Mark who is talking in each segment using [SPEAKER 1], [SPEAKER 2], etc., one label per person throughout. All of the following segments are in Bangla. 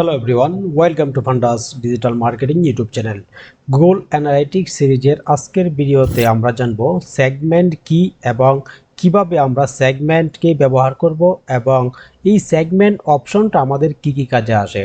[SPEAKER 1] Hello everyone welcome to Fundas digital marketing YouTube channel Google analytics সিরিজের আজকের ভিডিওতে আমরা জানব সেগমেন্ট কি এবং কীভাবে আমরা সেগমেন্টকে ব্যবহার করব এবং এই সেগমেন্ট অপশনটা আমাদের কি কি কাজে আসে।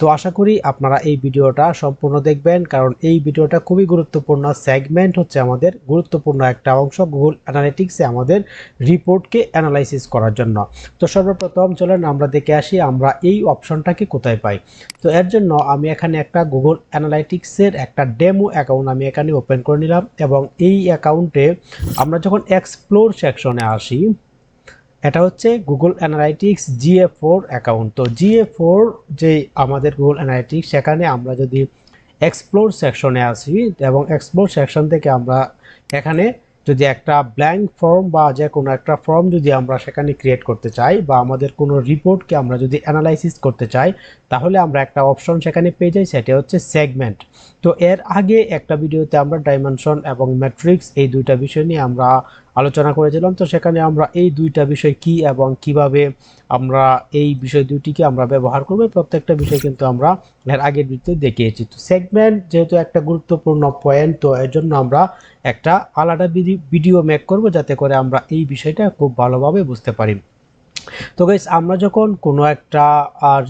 [SPEAKER 1] তো আশা করি আপনারা এই ভিডিওটা সম্পূর্ণ দেখবেন, কারণ এই ভিডিওটা খুবই গুরুত্বপূর্ণ সেগমেন্ট হচ্ছে আমাদের, গুরুত্বপূর্ণ একটা অংশ গুগল অ্যানালিটিক্সে আমাদের রিপোর্টকে অ্যানালাইসিস করার জন্য। তো সর্বপ্রথম চলেন আমরা দেখে আসি আমরা এই অপশনটাকে কোথায় পাই। তো এর জন্য আমি এখানে একটা গুগল অ্যানালাইটিক্সের একটা ডেমো অ্যাকাউন্ট আমি এখানে ওপেন করে নিলাম এবং এই অ্যাকাউন্টে আমরা যখন এক্সপ্লোর সেকশনে আসি এটা হচ্ছে Google Analytics G A four account তো জিএ ফোর যে আমাদের গুগল অ্যানালাইটিক্স সেখানে আমরা যদি এক্সপ্লোর সেকশনে আসি এবং এক্সপ্লোর সেকশন থেকে আমরা এখানে যদি একটা ব্ল্যাঙ্ক ফর্ম বা যে কোনো একটা ফর্ম যদি আমরা সেখানে ক্রিয়েট করতে চাই বা আমাদের কোনো রিপোর্টকে আমরা যদি অ্যানালাইসিস করতে চাই, তাহলে আমরা একটা অপশন সেখানে পেয়ে যাই, সেটা হচ্ছে সেগমেন্ট তো এর আগে একটা ভিডিওতে আমরা ডাইমেনশন এবং ম্যাট্রিক্স এই দুইটা বিষয় নিয়ে আমরা আলোচনা করেছিলাম। তো সেখানে আমরা এই দুইটা বিষয় কি এবং কীভাবে আমরা এই বিষয় দুটিকে আমরা ব্যবহার করব প্রত্যেকটা বিষয় কিন্তু আমরা এর আগের ভিডিওতে দেখিয়েছি। তো সেগমেন্ট যেহেতু একটা গুরুত্বপূর্ণ পয়েন্ট তো এর জন্য আমরা একটা আলাদা ভিডিও মেক করব যাতে করে আমরা এই বিষয়টা খুব ভালোভাবে বুঝতে পারি। তো গাইস আমরা যখন কোনো একটা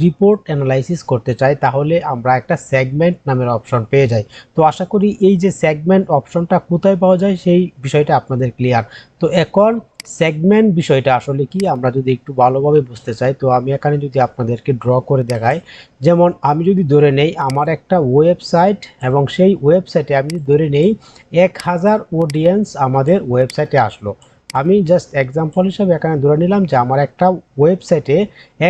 [SPEAKER 1] রিপোর্ট অ্যানালাইসিস করতে চাই, তাহলে আমরা একটা সেগমেন্ট নামের অপশন পেয়ে যাই। তো আশা করি এই যে সেগমেন্ট অপশনটা কোথায় পাওয়া যায়, সেই বিষয়টা আপনাদের ক্লিয়ার তো এখন সেগমেন্ট বিষয়টা আসলে কি, আমরা যদি একটু ভালোভাবে বুঝতে চাই, তো আমি এখানে যদি আপনাদেরকে ড্র করে দেখাই। যেমন, আমি যদি ধরে নেই, আমার একটা ওয়েবসাইট এবং সেই ওয়েবসাইটে আমি যদি ধরে নেই, এক হাজার অডিয়েন্স আমাদের ওয়েবসাইটে আসলো। আমি জাস্ট এক্সাম্পল হিসাবে এখানে ধরে নিলাম যে আমার একটা ওয়েবসাইটে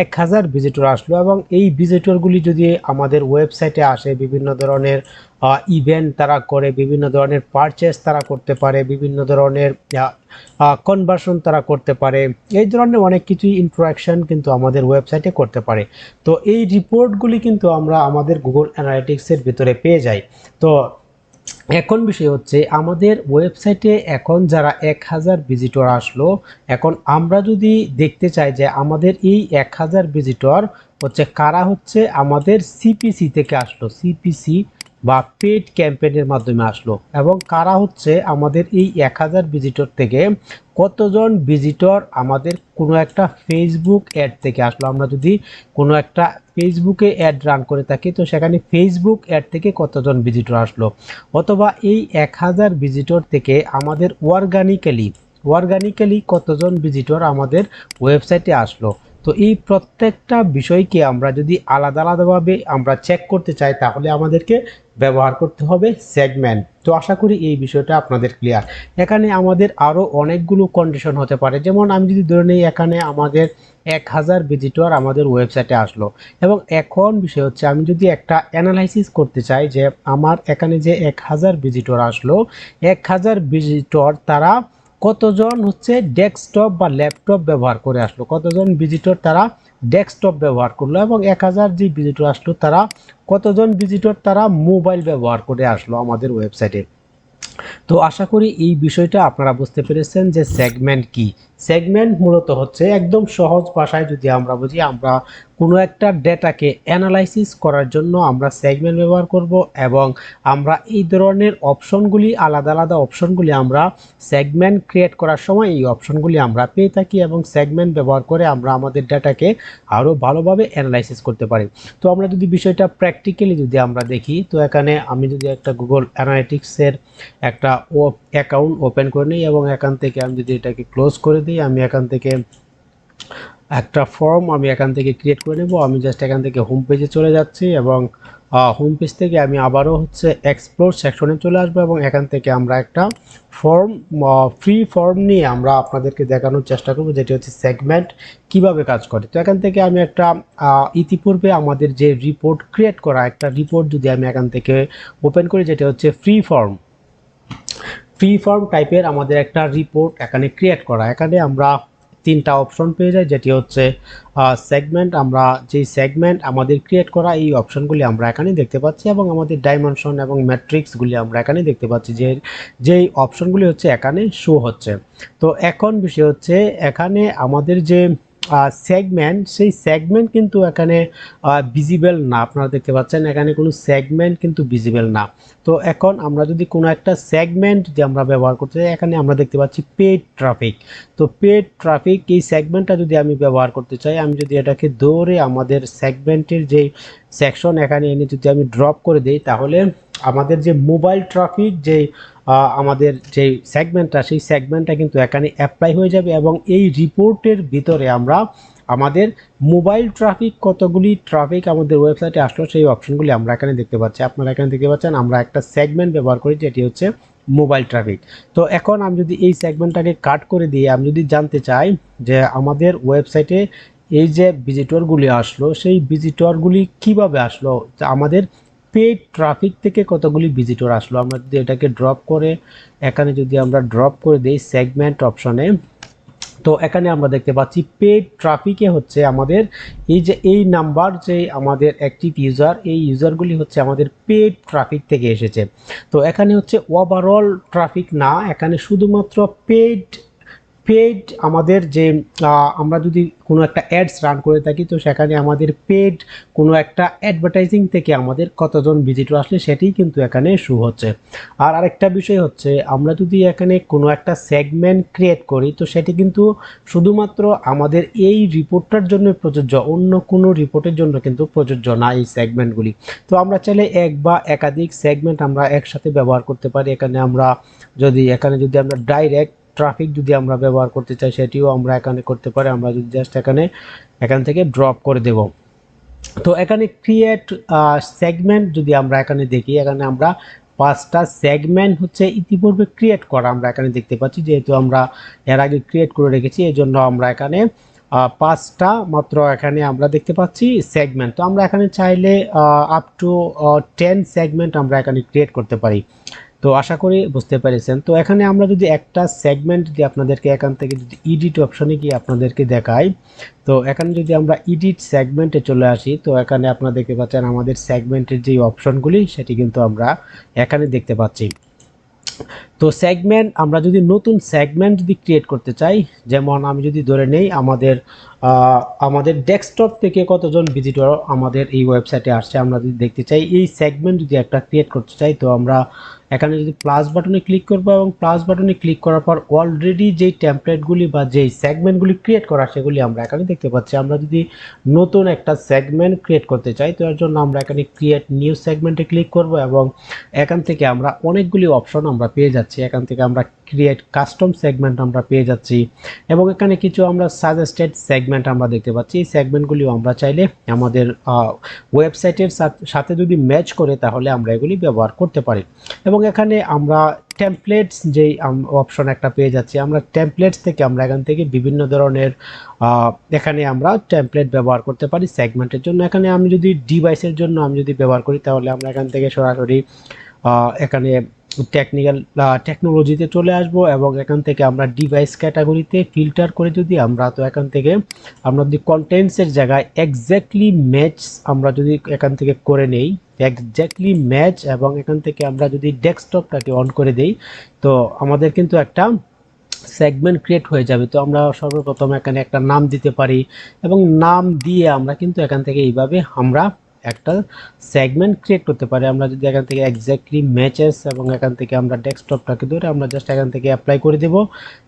[SPEAKER 1] এক হাজার ভিজিটর আসলো এবং এই ভিজিটরগুলি যদি আমাদের ওয়েবসাইটে আসে, বিভিন্ন ধরনের ইভেন্ট তারা করে, বিভিন্ন ধরনের পারচেস তারা করতে পারে, বিভিন্ন ধরনের কনভার্সন তারা করতে পারে, এই ধরনের অনেক কিছুই ইন্টারাকশন কিন্তু আমাদের ওয়েবসাইটে করতে পারে। তো এই রিপোর্টগুলি কিন্তু আমরা আমাদের গুগল অ্যানালিটিক্সের ভিতরে পেয়ে যাই। তো এখন বিষয় হচ্ছে, আমাদের ওয়েবসাইটে এখন যারা এক হাজার ভিজিটর আসলো, এখন আমরা যদি দেখতে চাই যে আমাদের এই এক হাজার ভিজিটর হচ্ছে কারা হচ্ছে আমাদের সিপিসি থেকে আসলো। সিপিসি বা পেড ক্যাম্পেইনের মাধ্যমে আসলো। এবং কারা হচ্ছে আমাদের এই এক হাজার ভিজিটর থেকে, কতজন ভিজিটর আমাদের কোনো একটা ফেসবুক অ্যাড থেকে আসলো? আমরা যদি কোনো একটা ফেসবুকে অ্যাড রান করে থাকি, তো সেখানে ফেসবুক অ্যাড থেকে কতজন ভিজিটর আসলো? অথবা এই এক হাজার ভিজিটর থেকে আমাদের অর্গানিক্যালি অর্গানিক্যালি কতজন ভিজিটর আমাদের ওয়েবসাইটে আসলো? তো এই প্রত্যেকটা বিষয়কে আমরা যদি আলাদা আলাদাভাবে আমরা চেক করতে চাই, তাহলে আমাদেরকে ব্যবহার করতে হবে সেগমেন্ট তো আশা করি এই বিষয়টা আপনাদের ক্লিয়ার এখানে আমাদের আরও অনেকগুলো কন্ডিশন হতে পারে। যেমন আমি যদি ধরে নিই, এখানে আমাদের এক হাজার ভিজিটর আমাদের ওয়েবসাইটে আসলো। এবং এখন বিষয় হচ্ছে, আমি যদি একটা অ্যানালাইসিস করতে চাই যে আমার এখানে যে এক হাজার ভিজিটর আসলো, এক হাজার ভিজিটর তারা কতজন হচ্ছে ডেস্কটপ বা ল্যাপটপ ব্যবহার করে আসলো? কতজন ভিজিটর তারা ডেস্কটপ ব্যবহার করল এবং এক হাজার যে ভিজিটর আসলো তারা, কতজন ভিজিটর তারা মোবাইল ব্যবহার করে আসলো আমাদের ওয়েবসাইটে তো আশা করি এই বিষয়টা আপনারা বুঝতে পেরেছেন যে সেগমেন্ট কি। সেগমেন্ট মূলত হচ্ছে একদম সহজ ভাষায় যদি আমরা বুঝি, আমরা কোনো একটা ডেটাকে অ্যানালাইসিস করার জন্য আমরা সেগমেন্ট ব্যবহার করব এবং আমরা এই ধরনের অপশনগুলি, আলাদা আলাদা অপশনগুলি আমরা সেগমেন্ট ক্রিয়েট করার সময় এই অপশনগুলি আমরা পেয়ে থাকি এবং সেগমেন্ট ব্যবহার করে আমরা আমাদের ডেটাকে আরও ভালোভাবে অ্যানালাইসিস করতে পারি। তো আমরা যদি বিষয়টা প্র্যাকটিক্যালি যদি আমরা দেখি, তো এখানে আমি যদি একটা গুগল অ্যানালিটিক্সের একটা অ্যাকাউন্ট ওপেন করে নিই এবং এখান থেকে আমি যদি এটাকে ক্লোজ করে দিই আমি এখান থেকে একটা ফর্ম আমি এখান থেকে ক্রিয়েট করে নেব। আমি জাস্ট এখান থেকে হোম পেজে চলে যাচ্ছি এবং হোম পেজ থেকে আমি আবারও হচ্ছে এক্সপ্লোর সেকশনে চলে আসব এবং এখান থেকে আমরা একটা ফর্ম ফ্রি ফর্ম নিয়ে আমরা আপনাদেরকে দেখানোর চেষ্টা করব, যেটি হচ্ছে সেগমেন্ট কীভাবে কাজ করে। তো এখান থেকে আমি একটা ইতিপূর্বে আমাদের যে রিপোর্ট ক্রিয়েট করা, একটা রিপোর্ট যদি আমি এখান থেকে ওপেন করি, যেটা হচ্ছে ফ্রি ফর্ম ফ্রি ফর্ম টাইপের আমাদের একটা রিপোর্ট এখানে ক্রিয়েট করা। এখানে আমরা তিনটা অপশন পেয়ে যাই, যেটি হচ্ছে সেগমেন্ট আমরা যেই সেগমেন্ট আমাদের ক্রিয়েট করা, এই অপশনগুলি আমরা এখানে দেখতে পাচ্ছি এবং আমাদের ডাইমেনশন এবং ম্যাট্রিক্সগুলি আমরা এখানে দেখতে পাচ্ছি, যে, যেই অপশনগুলি হচ্ছে এখানে শো হচ্ছে। তো এখন বিষয় হচ্ছে, এখানে আমাদের যে সেগমেন্ট সেই সেগমেন্ট কিন্তু এখানে ভিজিবল না। আপনারা দেখতে পাচ্ছেন এখানে কোনো সেগমেন্ট কিন্তু ভিজিবল না। তো এখন আমরা যদি কোনো একটা সেগমেন্ট যে আমরা ব্যবহার করতে চাই, এখানে আমরা দেখতে পাচ্ছি পেড ট্রাফিক তো পেড ট্রাফিক এই সেগমেন্টটা যদি আমি ব্যবহার করতে চাই, আমি যদি এটাকে দৌড়ে আমাদের সেগমেন্টের যে সেকশন এখানে এনে যদি আমি ড্রপ করে দিই, তাহলে আমাদের যে মোবাইল ট্রাফিক যে আমাদের যে সেগমেন্টটা সেই সেগমেন্টটা কিন্তু এখানে অ্যাপ্লাই হয়ে যাবে এবং এই রিপোর্টের ভিতরে আমরা আমাদের মোবাইল ট্রাফিক কতগুলি ট্রাফিক আমাদের ওয়েবসাইটে আসলো, সেই অপশনগুলি আমরা এখানে দেখতে পাচ্ছি। আপনারা এখানে দেখতে পাচ্ছেন, আমরা একটা সেগমেন্ট ব্যবহার করি, যেটি হচ্ছে মোবাইল ট্রাফিক তো এখন আমি যদি এই সেগমেন্টটাকে কাট করে দিয়ে আমি যদি জানতে চাই যে আমাদের ওয়েবসাইটে এই যে ভিজিটরগুলি আসলো, সেই ভিজিটরগুলি কীভাবে আসলো? আমাদের পেড ট্রাফিক থেকে কতগুলি ভিজিটর আসলো? আমরা যদি এটাকে ড্রপ করে, এখানে যদি আমরা ড্রপ করে দিই সেগমেন্ট অপশনে তো এখানে আমরা দেখতে পাচ্ছি পেড ট্রাফিকে হচ্ছে আমাদের এই যে, এই নাম্বার যে আমাদের অ্যাক্টিভ ইউজার এই ইউজারগুলি হচ্ছে আমাদের পেড ট্রাফিক থেকে এসেছে। তো এখানে হচ্ছে ওভারঅল ট্রাফিক না, এখানে শুধুমাত্র পেড পেড আমাদের যে আমরা যদি কোনো একটা অ্যাডস রান করে থাকি, তো সেখানে আমাদের পেড কোনো একটা অ্যাডভার্টাইজিং থেকে আমাদের কতজন ভিজিটর আসলে সেটাই কিন্তু এখানে শু হচ্ছে। আর আরেকটা বিষয় হচ্ছে, আমরা যদি এখানে কোনো একটা সেগমেন্ট ক্রিয়েট করি, তো সেটি কিন্তু শুধুমাত্র আমাদের এই রিপোর্টটার জন্য প্রযোজ্য, অন্য কোনো রিপোর্টের জন্য কিন্তু প্রযোজ্য না এই সেগমেন্টগুলি তো আমরা চাইলে এক বা একাধিক সেগমেন্ট আমরা একসাথে ব্যবহার করতে পারি। এখানে আমরা যদি, এখানে যদি আমরা ডাইরেক্ট ট্রাফিক যদি আমরা ব্যবহার করতে চাই, সেটিও আমরা এখানে করতে পারি। আমরা যদি জাস্ট এখানে, এখান থেকে ড্রপ করে দেব। তো এখানে ক্রিয়েট সেগমেন্ট যদি আমরা এখানে দেখি, এখানে আমরা পাঁচটা সেগমেন্ট হচ্ছে ইতিপূর্বে ক্রিয়েট করা আমরা এখানে দেখতে পাচ্ছি। যেহেতু আমরা এর আগে ক্রিয়েট করে রেখেছি এই জন্য আমরা এখানে পাঁচটা মাত্র এখানে আমরা দেখতে পাচ্ছি সেগমেন্ট তো আমরা এখানে চাইলে আপ টু টেন সেগমেন্ট আমরা এখানে ক্রিয়েট করতে পারি। তো আশা করি বুঝতে পেরেছেন। তো এখানে আমরা যদি একটা সেগমেন্ট দিয়ে আপনাদেরকে এখান থেকে যদি ইডিট অপশনে গিয়ে আপনাদেরকে দেখাই, তো এখানে যদি আমরা ইডিট সেগমেন্টে চলে আসি, তো এখানে আপনারা দেখতে পাচ্ছেন আমাদের সেগমেন্টের যে অপশনগুলি সেটি কিন্তু আমরা এখানে দেখতে পাচ্ছি। তো সেগমেন্ট আমরা যদি নতুন সেগমেন্ট যদি ক্রিয়েট করতে চাই, যেমন আমি যদি ধরে নেই আমাদের আমাদের ডেস্কটপ থেকে কতজন ভিজিটর আমাদের এই ওয়েবসাইটে আসছে আমরা যদি দেখতে চাই, এই সেগমেন্ট যদি একটা ক্রিয়েট করতে চাই, তো আমরা এখানে যদি প্লাস বাটনে ক্লিক করব এবং প্লাস বাটনে ক্লিক করার পর অলরেডি যেই টেমপ্লেটগুলি বা যেই সেগমেন্টগুলি ক্রিয়েট করা সেগুলি আমরা এখানে দেখতে পাচ্ছি। আমরা যদি নতুন একটা সেগমেন্ট ক্রিয়েট করতে চাই, তো এর জন্য আমরা এখানে ক্রিয়েট নিউ সেগমেন্টে ক্লিক করব এবং এখান থেকে আমরা অনেকগুলি অপশন আমরা পেয়ে যাচ্ছি। এখান থেকে আমরা ক্রিয়েট কাস্টম সেগমেন্ট আমরা পেয়ে যাচ্ছি। এবং এখানে কিছু আমরা সাজেস্টেড সেগমেন্ট আমরা দেখতে পাচ্ছি। এই সেগমেন্টগুলিও আমরা চাইলে আমাদের ওয়েবসাইটের সাথে যদি ম্যাচ করে তাহলে আমরা এগুলি ব্যবহার করতে পারি। এবং এখানে আমরা টেমপ্লেটস যেই অপশন একটা পেয়ে যাচ্ছি। আমরা টেমপ্লেটস থেকে আমরা এখান থেকে বিভিন্ন ধরনের এখানে আমরা টেমপ্লেট ব্যবহার করতে পারি সেগমেন্টের জন্য। এখানে আমি যদি ডিভাইসের জন্য আমি যদি ব্যবহার করি তাহলে আমরা এখান থেকে সরাসরি এখানে টেকনিক্যাল টেকনোলজিতে চলে আসব এবং এখান থেকে আমরা ডিভাইস ক্যাটাগরিতে ফিল্টার করে যদি আমরা, তো এখান থেকে আমরা যদি কন্টেন্টসের জায়গায় এক্স্যাক্টলি ম্যাচ আমরা যদি এখান থেকে করে নেই এক্স্যাক্টলি ম্যাচ এবং এখান থেকে আমরা যদি ডেস্কটপটাকে অন করে দেই, তো আমাদের কিন্তু একটা সেগমেন্ট ক্রিয়েট হয়ে যাবে। তো আমরা সর্বপ্রথম এখানে একটা নাম দিতে পারি এবং নাম দিয়ে আমরা কিন্তু এখান থেকে এইভাবে আমরা একটা সেগমেন্ট ক্রিয়েট করতে পারি। আমরা যদি এখান থেকে এক্স্যাক্টলি ম্যাচেস এবং এখান থেকে আমরা ডেস্কটপটাকে ধরে আমরা জাস্ট এখান থেকে অ্যাপ্লাই করে দেব।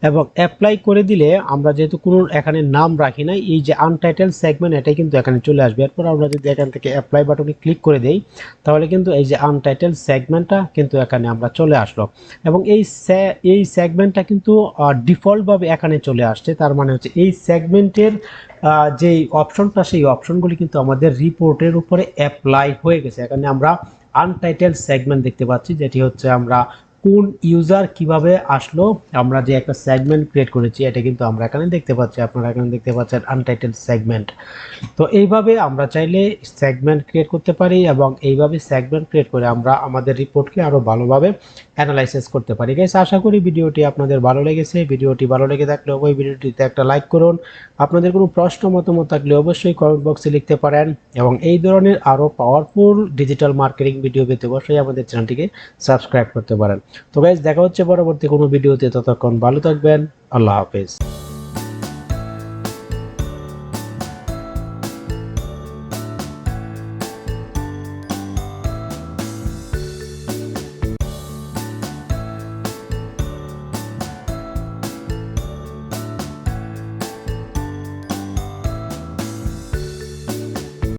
[SPEAKER 1] এবং অ্যাপ্লাই করে দিলে আমরা যেহেতু কোনো এখানে নাম রাখি না এই যে আনটাইটেল সেগমেন্ট এটাই কিন্তু এখানে চলে আসবে। এরপর আমরা যদি এখান থেকে অ্যাপ্লাই বাটনে ক্লিক করে দেই, তাহলে কিন্তু এই যে আনটাইটেল সেগমেন্টটা কিন্তু এখানে আমরা চলে আসলো। এবং এই এই সেগমেন্টটা কিন্তু ডিফল্টভাবে এখানে চলে আসছে। তার মানে হচ্ছে এই সেগমেন্টের যেই অপশনটা সেই অপশনগুলি কিন্তু আমাদের রিপোর্টের উপরে অ্যাপ্লাই হয়ে গেছে। এখানে আমরা আনটাইটেল সেগমেন্ট দেখতে পাচ্ছি, যেটি হচ্ছে আমরা কোন ইউজার কীভাবে আসলো, আমরা যে একটা সেগমেন্ট ক্রিয়েট করেছি, এটা কিন্তু আমরা এখানে দেখতে পাচ্ছি। আপনারা এখানে দেখতে পাচ্ছেন আনটাইটেল সেগমেন্ট তো এইভাবে আমরা চাইলে সেগমেন্ট ক্রিয়েট করতে পারি এবং এইভাবে সেগমেন্ট ক্রিয়েট করে আমরা আমাদের রিপোর্টকে আরও ভালোভাবে অ্যানালাইসিস করতে পারি। গাইস আশা করি ভিডিওটি আপনাদের ভালো লেগেছে। ভিডিওটি ভালো লেগে থাকলে অবশ্যই ভিডিওটিতে একটা লাইক করুন। আপনাদের কোনো প্রশ্ন, মতামত থাকলে অবশ্যই কমেন্ট বক্সে লিখতে পারেন এবং এই ধরনের আরও পাওয়ারফুল ডিজিটাল মার্কেটিং ভিডিও পেতে অবশ্যই আমাদের চ্যানেলটিকে সাবস্ক্রাইব করতে পারেন। তো গাইস দেখা হচ্ছে পরবর্তী কোনো ভিডিওতে ততক্ষণ ভালো থাকবেন। আল্লাহ হাফেজ।